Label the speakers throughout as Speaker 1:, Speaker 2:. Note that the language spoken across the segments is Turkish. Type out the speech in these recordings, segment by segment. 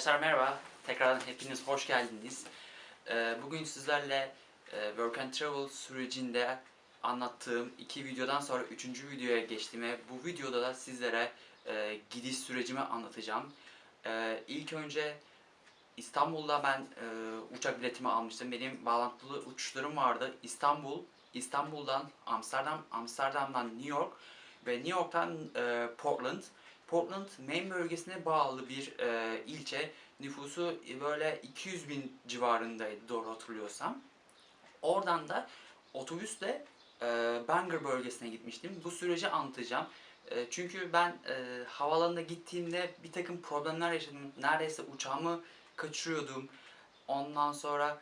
Speaker 1: Arkadaşlar merhaba. Tekrardan hepiniz hoş geldiniz. Ee, Bugün sizlerle e, Work and Travel sürecinde anlattığım iki videodan sonra üçüncü videoya geçtim ve bu videoda da sizlere e, gidiş sürecimi anlatacağım. Ee, İlk önce İstanbul'da ben e, uçak biletimi almıştım. Benim bağlantılı uçuşlarım vardı. İstanbul, İstanbul'dan Amsterdam, Amsterdam'dan New York ve New York'tan e, Portland. Portland, Maine bölgesine bağlı bir e, ilçe. Nüfusu böyle 200 bin civarındaydı doğru hatırlıyorsam. Oradan da otobüsle e, Bangor bölgesine gitmiştim. Bu süreci anlatacağım. E, çünkü ben e, havaalanına gittiğimde bir takım problemler yaşadım. Neredeyse uçağımı kaçırıyordum. Ondan sonra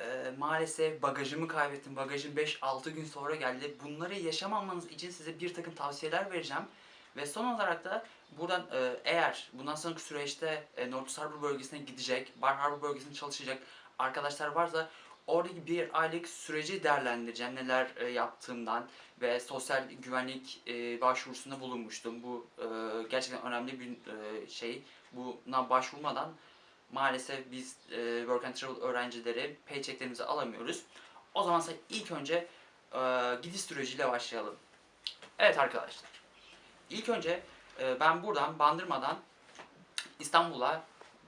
Speaker 1: e, maalesef bagajımı kaybettim. Bagajım 5-6 gün sonra geldi. Bunları yaşamamanız için size bir takım tavsiyeler vereceğim. Ve son olarak da buradan e, eğer bundan sonraki süreçte e, North Harbor bölgesine gidecek, Bar Harbor bölgesinde çalışacak arkadaşlar varsa oradaki bir aylık süreci değerlendireceğim. Neler e, yaptığımdan ve sosyal güvenlik başvurusunda bulunmuştum. Bu gerçekten önemli bir e, şey. Buna başvurmadan maalesef biz Work and Travel öğrencileri paychecklerimizi alamıyoruz. O zaman ise ilk önce e, gidiş süreciyle başlayalım. Evet arkadaşlar. İlk önce e, ben buradan Bandırma'dan İstanbul'a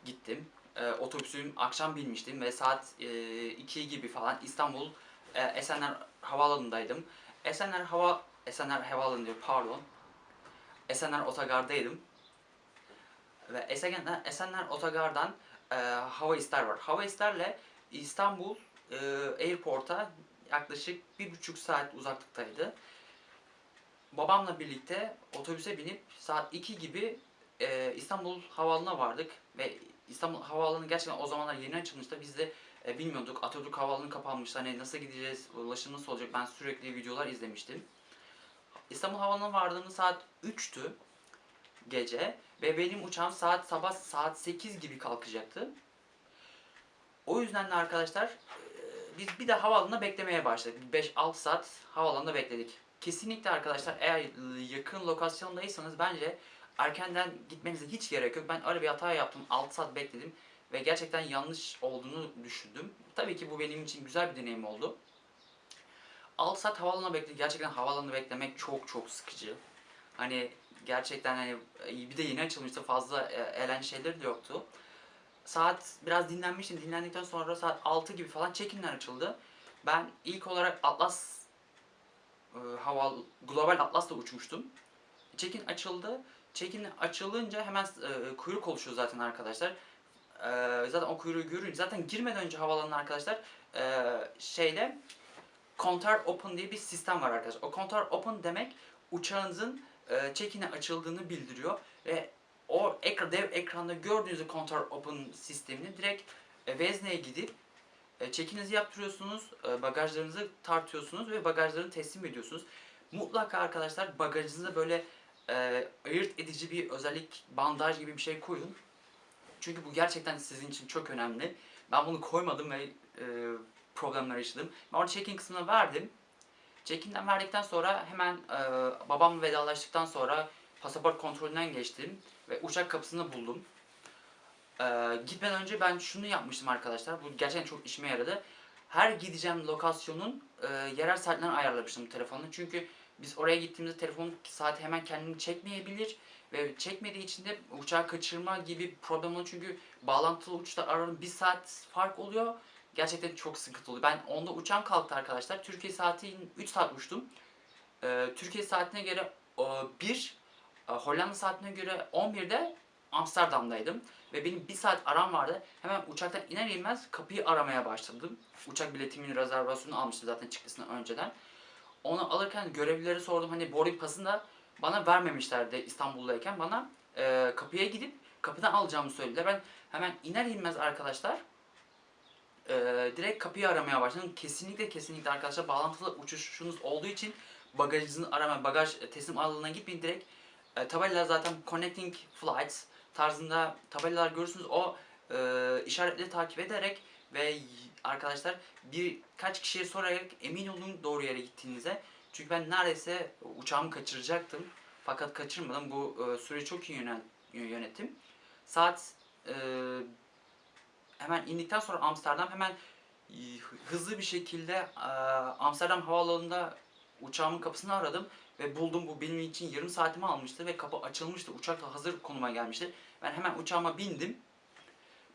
Speaker 1: gittim. E, otobüsüm akşam binmiştim ve saat e, 2 gibi falan İstanbul e, Esenler Havaalanı'ndaydım. Esenler Hava Esenler Havaalanı diyor pardon. Esenler Otogar'daydım. Ve Esenler, Esenler Otogar'dan e, Hava İster var. Hava İster'le İstanbul e, Airport'a yaklaşık bir buçuk saat uzaklıktaydı. Babamla birlikte otobüse binip saat 2 gibi e, İstanbul Havaalanı'na vardık ve İstanbul Havaalanı gerçekten o zamanlar yeni açılmıştı. Biz de e, bilmiyorduk. Atatürk Havaalanı kapanmıştı. Hani nasıl gideceğiz, ulaşım nasıl olacak? Ben sürekli videolar izlemiştim. İstanbul Havaalanı'na vardığımız saat 3'tü gece ve benim uçağım saat sabah saat 8 gibi kalkacaktı. O yüzden de arkadaşlar e, biz bir de havaalanında beklemeye başladık. 5-6 saat havaalanında bekledik. Kesinlikle arkadaşlar eğer yakın lokasyondaysanız bence erkenden gitmenize hiç gerek yok. Ben öyle bir hata yaptım. 6 saat bekledim ve gerçekten yanlış olduğunu düşündüm. Tabii ki bu benim için güzel bir deneyim oldu. 6 saat havaalanına bekledik. Gerçekten havaalanında beklemek çok çok sıkıcı. Hani gerçekten hani bir de yeni açılmıştı fazla e, eğlence şeyleri de yoktu. Saat biraz dinlenmiştim. Dinlendikten sonra saat 6 gibi falan check-inler açıldı. Ben ilk olarak Atlas e, hava Global Atlas'la uçmuştum. Check-in açıldı. Check-in açılınca hemen e, kuyruk oluşuyor zaten arkadaşlar. E, zaten o kuyruğu görünce zaten girmeden önce havaalanına arkadaşlar e, şeyle Counter Open diye bir sistem var arkadaşlar. O Counter Open demek uçağınızın e, check-in'e açıldığını bildiriyor ve o ekran, dev ekranda gördüğünüz Counter Open sistemini direkt e, vezneye gidip e, çekinizi yaptırıyorsunuz, e, bagajlarınızı tartıyorsunuz ve bagajlarını teslim ediyorsunuz. Mutlaka arkadaşlar bagajınıza böyle e, ayırt edici bir özellik, bandaj gibi bir şey koyun. Çünkü bu gerçekten sizin için çok önemli. Ben bunu koymadım ve e, problemler yaşadım. Ben orada check-in kısmına verdim. Check-in'den verdikten sonra hemen e, babamla vedalaştıktan sonra pasaport kontrolünden geçtim ve uçak kapısını buldum. Ee, gitmeden önce ben şunu yapmıştım arkadaşlar. Bu gerçekten çok işime yaradı. Her gideceğim lokasyonun e, yerel saatlerini ayarlamıştım telefonla. Çünkü biz oraya gittiğimizde telefonun saati hemen kendini çekmeyebilir ve çekmediği için de uçağı kaçırma gibi problem oluyor. Çünkü bağlantılı uçuşlar aralarında bir saat fark oluyor. Gerçekten çok sıkıntı oluyor. Ben onda uçağım kalktı arkadaşlar. Türkiye saati 3 saat uçtum. Ee, Türkiye saatine göre 1, Hollanda saatine göre 11'de Amsterdam'daydım ve benim bir saat aram vardı. Hemen uçaktan iner inmez kapıyı aramaya başladım. Uçak biletimin rezervasyonunu almıştım zaten çıktısını önceden. Onu alırken görevlileri sordum hani boarding pasını da bana vermemişlerdi İstanbul'dayken bana e, kapıya gidip kapıdan alacağımı söylediler. Ben hemen iner inmez arkadaşlar e, direkt kapıyı aramaya başladım. Kesinlikle kesinlikle arkadaşlar bağlantılı uçuşunuz olduğu için bagajınızı arama, bagaj teslim alanına gitmeyin direkt e, tabelalar zaten connecting flights tarzında tabelalar görürsünüz. O e, işaretleri takip ederek ve arkadaşlar birkaç kişiye sorarak emin olun doğru yere gittiğinize. Çünkü ben neredeyse uçağımı kaçıracaktım. Fakat kaçırmadım. Bu e, süreci çok iyi yönet, yönettim. Saat e, hemen indikten sonra Amsterdam hemen hızlı bir şekilde e, Amsterdam havaalanında uçağımın kapısını aradım ve buldum. Bu benim için yarım saatimi almıştı ve kapı açılmıştı. Uçak da hazır konuma gelmişti. Ben hemen uçağıma bindim.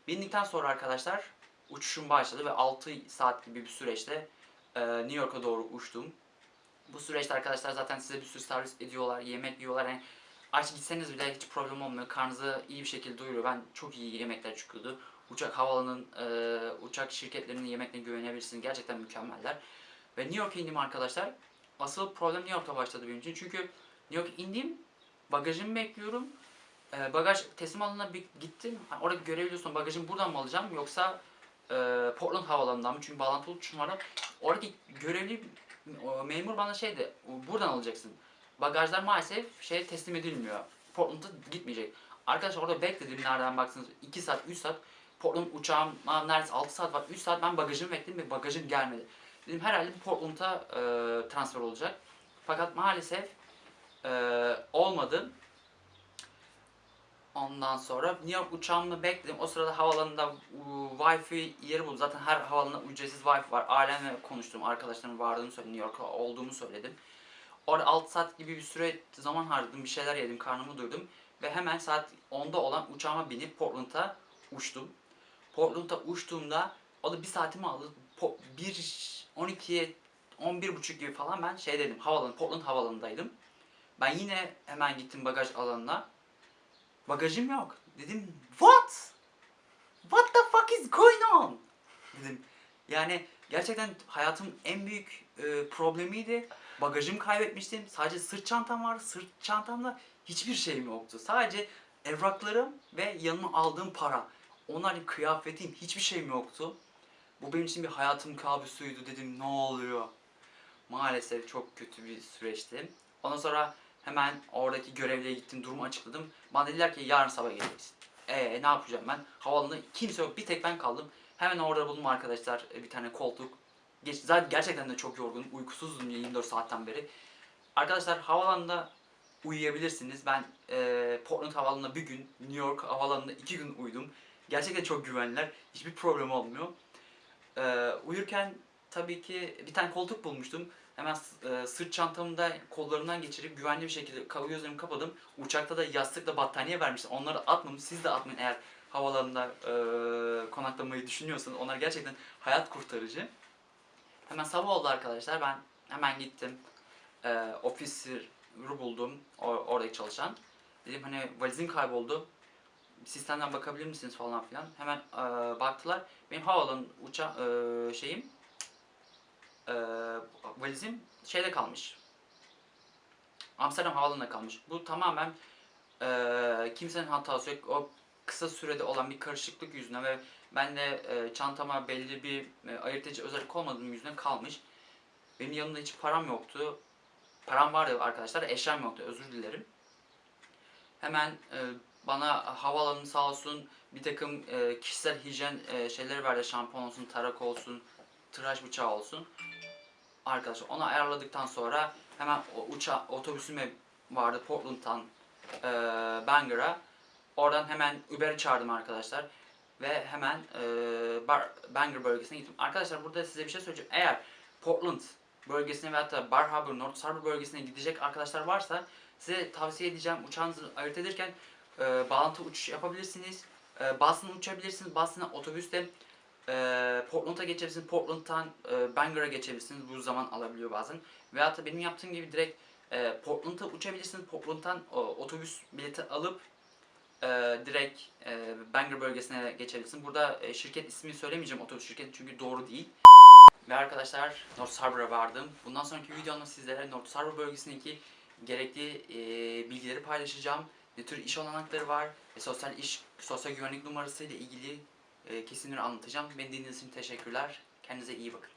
Speaker 1: Bindikten sonra arkadaşlar uçuşum başladı ve 6 saat gibi bir süreçte e, New York'a doğru uçtum. Bu süreçte arkadaşlar zaten size bir sürü servis ediyorlar, yemek yiyorlar. Yani aç gitseniz bile hiç problem olmuyor. Karnınızı iyi bir şekilde doyuruyor. Ben çok iyi yemekler çıkıyordu. Uçak havalanın, e, uçak şirketlerinin yemeklerine güvenebilirsiniz. Gerçekten mükemmeller. Ve New York'a indim arkadaşlar. Asıl problem New York'ta başladı benim için. Çünkü New York'a indim, bagajımı bekliyorum. E, bagaj teslim alanına bir gittim. Ha, orada görebiliyorsun bagajımı buradan mı alacağım yoksa e, Portland havalanından mı? Çünkü bağlantılı uçuşum vardı. Oradaki görevli memur bana şeydi, buradan alacaksın. Bagajlar maalesef şey teslim edilmiyor. Portland'a gitmeyecek. Arkadaşlar orada bekledim nereden baksanız 2 saat 3 saat. Portland uçağıma neredeyse 6 saat var. 3 saat ben bagajımı bekledim ve bagajım gelmedi. Dedim herhalde bu Portland'a e, transfer olacak. Fakat maalesef e, olmadı. Ondan sonra New York uçağımı bekledim. O sırada havalanında Wi-Fi yeri buldum. Zaten her havaalanında ücretsiz Wi-Fi var. Ailemle konuştum. Arkadaşlarımın vardığını söyledim. New York'ta olduğumu söyledim. Orada 6 saat gibi bir süre zaman harcadım. Bir şeyler yedim. Karnımı doyurdum. Ve hemen saat 10'da olan uçağıma binip Portland'a uçtum. Portland'a uçtuğumda o da bir saatimi aldı. Po- 1 12'ye 11 buçuk gibi falan ben şey dedim. Havalanı, Portland havalanındaydım. Ben yine hemen gittim bagaj alanına. Bagajım yok. Dedim what? What the fuck is going on? Dedim. Yani gerçekten hayatımın en büyük e, problemiydi. Bagajımı kaybetmiştim. Sadece sırt çantam vardı. Sırt çantamda hiçbir şeyim yoktu. Sadece evraklarım ve yanıma aldığım para. Onlar kıyafetim hiçbir şeyim yoktu. Bu benim için bir hayatım kabusuydu dedim ne oluyor? Maalesef çok kötü bir süreçti. Ondan sonra hemen oradaki görevliye gittim, durumu açıkladım. Bana dediler ki yarın sabah geleceksin. Ee ne yapacağım ben? Havaalanında kimse yok, bir tek ben kaldım. Hemen orada buldum arkadaşlar e, bir tane koltuk. Geç, zaten gerçekten de çok yorgunum, uykusuzdum 24 saatten beri. Arkadaşlar havaalanında uyuyabilirsiniz. Ben e, Portland havaalanında bir gün, New York havaalanında iki gün uyudum. Gerçekten çok güvenliler. Hiçbir problem olmuyor. E, uyurken tabii ki bir tane koltuk bulmuştum. Hemen e, sırt çantamı da kollarından geçirip güvenli bir şekilde gözlerimi kapadım. Uçakta da yastıkla battaniye vermişler. Onları atmadım. Siz de atmayın eğer havalarında e, konaklamayı düşünüyorsanız. Onlar gerçekten hayat kurtarıcı. Hemen sabah oldu arkadaşlar. Ben hemen gittim. E, ofisi buldum. or- oradaki çalışan. Dedim hani valizim kayboldu. Sistemden bakabilir misiniz falan filan. Hemen e, baktılar. Benim havaalanı uça e, şeyim e, valizim şeyde kalmış. Amsterdam havaalanında kalmış. Bu tamamen e, kimsenin hatası yok. O kısa sürede olan bir karışıklık yüzüne ve ben de e, çantama belli bir e, ayırt edici özellik olmadığım yüzüne kalmış. Benim yanımda hiç param yoktu. Param vardı arkadaşlar, eşyam yoktu. Özür dilerim. Hemen e, bana havaalanı sağ olsun bir takım e, kişisel hijyen e, şeyleri verdi. Şampuan olsun, tarak olsun, tıraş bıçağı olsun. Arkadaşlar onu ayarladıktan sonra hemen uça otobüsüme vardı Portland'dan e, Bangor'a. Oradan hemen Uber'i çağırdım arkadaşlar. Ve hemen e, Bar, Bangor bölgesine gittim. Arkadaşlar burada size bir şey söyleyeceğim. Eğer Portland bölgesine veya da Bar Harbor, North Harbor bölgesine gidecek arkadaşlar varsa size tavsiye edeceğim uçağınızı ayırt ederken e, bağlantı uçuş yapabilirsiniz. E, Boston'a uçabilirsiniz. Boston'a otobüste e, Portland'a geçebilirsiniz. Portland'dan e, Bangor'a geçebilirsiniz. Bu zaman alabiliyor bazen. Veyahut da benim yaptığım gibi direkt e, Portland'a uçabilirsiniz. Portland'dan o, otobüs bileti alıp e, direkt e, Bangor bölgesine geçebilirsiniz. Burada e, şirket ismini söylemeyeceğim otobüs şirketi çünkü doğru değil. Ve arkadaşlar North Harbor'a vardım. Bundan sonraki videomda sizlere North Harbor bölgesindeki gerekli e, bilgileri paylaşacağım. Ne tür iş olanakları var ve sosyal iş, sosyal güvenlik numarası ile ilgili e, kesinleri anlatacağım. Beni dinlediğiniz için teşekkürler. Kendinize iyi bakın.